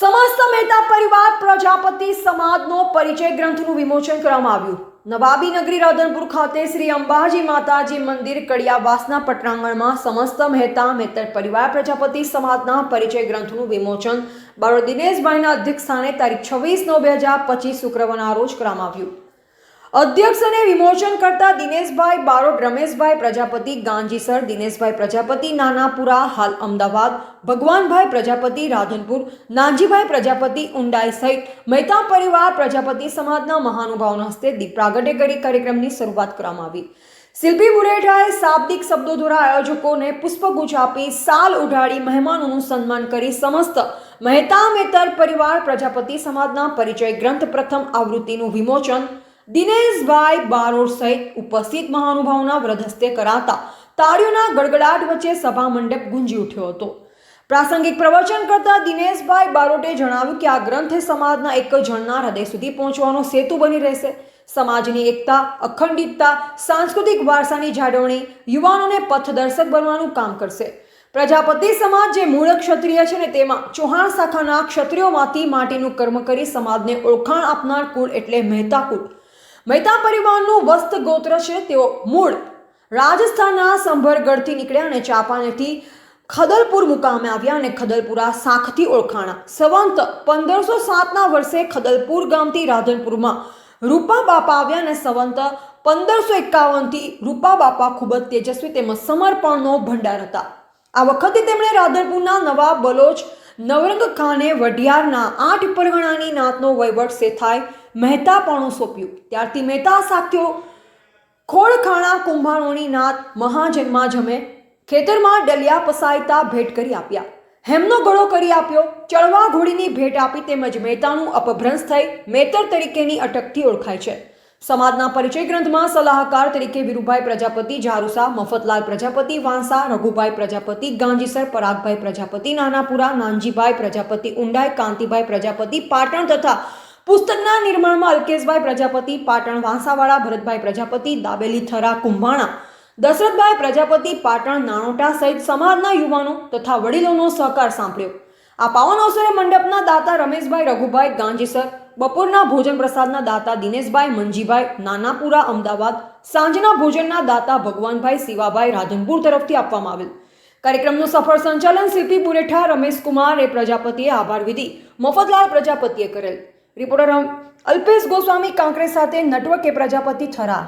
સમસ્ત મહેતા પરિવાર પ્રજાપતિ સમાજનો પરિચય ગ્રંથનું વિમોચન કરવામાં આવ્યું. નવાબી નગરી રાધનપુર ખાતે શ્રી અંબાજી માતાજી મંદિર કડિયાવાસના પટરાંગણમાં સમસ્ત મહેતા મહેતર પરિવાર પ્રજાપતિ સમાજના પરિચય ગ્રંથનું વિમોચન બાળો દિનેશભાઈના અધ્યક્ષ સ્થાને તારીખ છવ્વીસ નવ બે હજાર પચીસ શુક્રવારના રોજ કરવામાં આવ્યું. અધ્યક્ષ અને વિમોચન કરતા દિનેશભાઈ બારોટ, રમેશભાઈ પ્રજાપતિ, ગાંજીસર, દિનેશભાઈ પ્રજાપતિ, નાનાપુરા, હાલ અમદાવાદ, ભગવાનભાઈ પ્રજાપતિ, રાધનપુર, નાનજીભાઈ પ્રજાપતિ, ઊંડાઈ સહિત મહેતા પરિવાર પ્રજાપતિ સમાજના મહાનુભાવના હસ્તે દીપ કરી કાર્યક્રમની શરૂઆત કરવામાં આવી. શિલ્પી બુરેઠાએ શાબ્દિક શબ્દો દ્વારા આયોજકોને પુષ્પગુચ્છ આપી સાલ ઉઢાડી મહેમાનોનું સન્માન કરી સમસ્ત મહેતા મેતર પરિવાર પ્રજાપતિ સમાજના પરિચય ગ્રંથ પ્રથમ આવૃત્તિનું વિમોચન દિનેશભાઈ બારોટ સહિત ઉપસ્થિત મહાનુભાવોના વ્રત હસ્તે કરાતા તાળીઓના ગડગડાટ વચ્ચે સભા મંડપ ગુંજી ઉઠ્યો હતો. પ્રાસંગિક પ્રવચન કરતા દિનેશભાઈ બારોટે જણાવ્યું કે આ ગ્રંથ સમાજના એક જણના હૃદય સુધી પહોંચવાનો સેતુ બની રહેશે. સમાજની એકતા, અખંડિતતા, સાંસ્કૃતિક વારસાની જાળવણી, યુવાનોને પથદર્શક બનવાનું કામ કરશે. પ્રજાપતિ સમાજ જે મૂળ ક્ષત્રિય છે ને તેમાં ચૌહાણ શાખાના ક્ષત્રિયોમાંથી માટીનું કર્મ કરી સમાજને ઓળખાણ આપનાર કુળ એટલે મહેતા કુળ મહેતા પરિવારનું વસ્ત ગોત્ર છે, તેઓ મૂળ રાજસ્થાનના સંભરગઢથી નીકળ્યા અને ચાંપાનેરથી ખદલપુર મુકામે આવ્યા અને ખદલપુરા શાખથી ઓળખાણા. સંવંત પંદરસો સાતના વર્ષે ખદલપુર ગામથી રાધનપુરમાં રૂપા બાપા આવ્યા અને સંવંત પંદરસો એકાવનથી રૂપા બાપા ખૂબ જ તેજસ્વી તેમજ સમર્પણનો ભંડાર હતા. આ વખતે તેમણે રાધનપુરના નવા બલોચ નવરંગ ખાને વઢિયારના આઠ પરગણાની નાતનો વહીવટ સેથાય મહેતાપણું સોંપ્યું. ત્યારથી મહેતા સાથીઓ ખોળખાણા કુંભારોની નાત મહાજન્મા જમે, ખેતરમાં ડલિયા પસાયતા ભેટ કરી આપ્યા. હેમનો ગળો કરી આપ્યો, ચળવા ઘોડીની ભેટ આપી તેમજ મહેતાનું અપભ્રંશ થઈ મેતર તરીકેની અટકથી ઓળખાય છે. સમાજના પરિચય ગ્રંથમાં સલાહકાર તરીકે વિરુભાઈ પ્રજાપતિ જારુસા મફતલાલ પ્રજાપતિ, વાંસા રઘુભાઈ પ્રજાપતિ, ગાંજીસર પરાગભાઈ પ્રજાપતિ, નાનાપુરા નાનજીભાઈ પ્રજાપતિ ઉંડાઈ કાંતિભાઈ પ્રજાપતિ, પાટણ તથા પુસ્તકના નિર્માણમાં અલ્કેશભાઈ પ્રજાપતિ, પાટણ વાંસાવાળા ભરતભાઈ પ્રજાપતિ, દાબેલી થરા કુંભાણા, દશરથભાઈ પ્રજાપતિ, પાટણ નાણોટા સહિત સમાજના યુવાનો તથા વડીલોનો સહકાર સાંભળ્યો. આ પાવન અવસરે મંડપના દાતા રમેશભાઈ રઘુભાઈ, ગાંજીસર બપોરના ભોજન પ્રસાદના દાતા દિનેશભાઈ મંજીભાઈ નાનાપુરા, અમદાવાદ, સાંજના ભોજનના દાતા ભગવાનભાઈ, શિવાભાઈ, રાધનપુર તરફથી આપવામાં આવેલ. કાર્યક્રમનું સફળ સંચાલન સીપી પુરેઠા રમેશકુમાર એ પ્રજાપતિએ આભાર વિધિ મફતલાલ પ્રજાપતિએ કરેલ. રિપોર્ટર અલ્પેશ ગોસ્વામી કાંકરે સાથે નટવકે પ્રજાપતિ થરા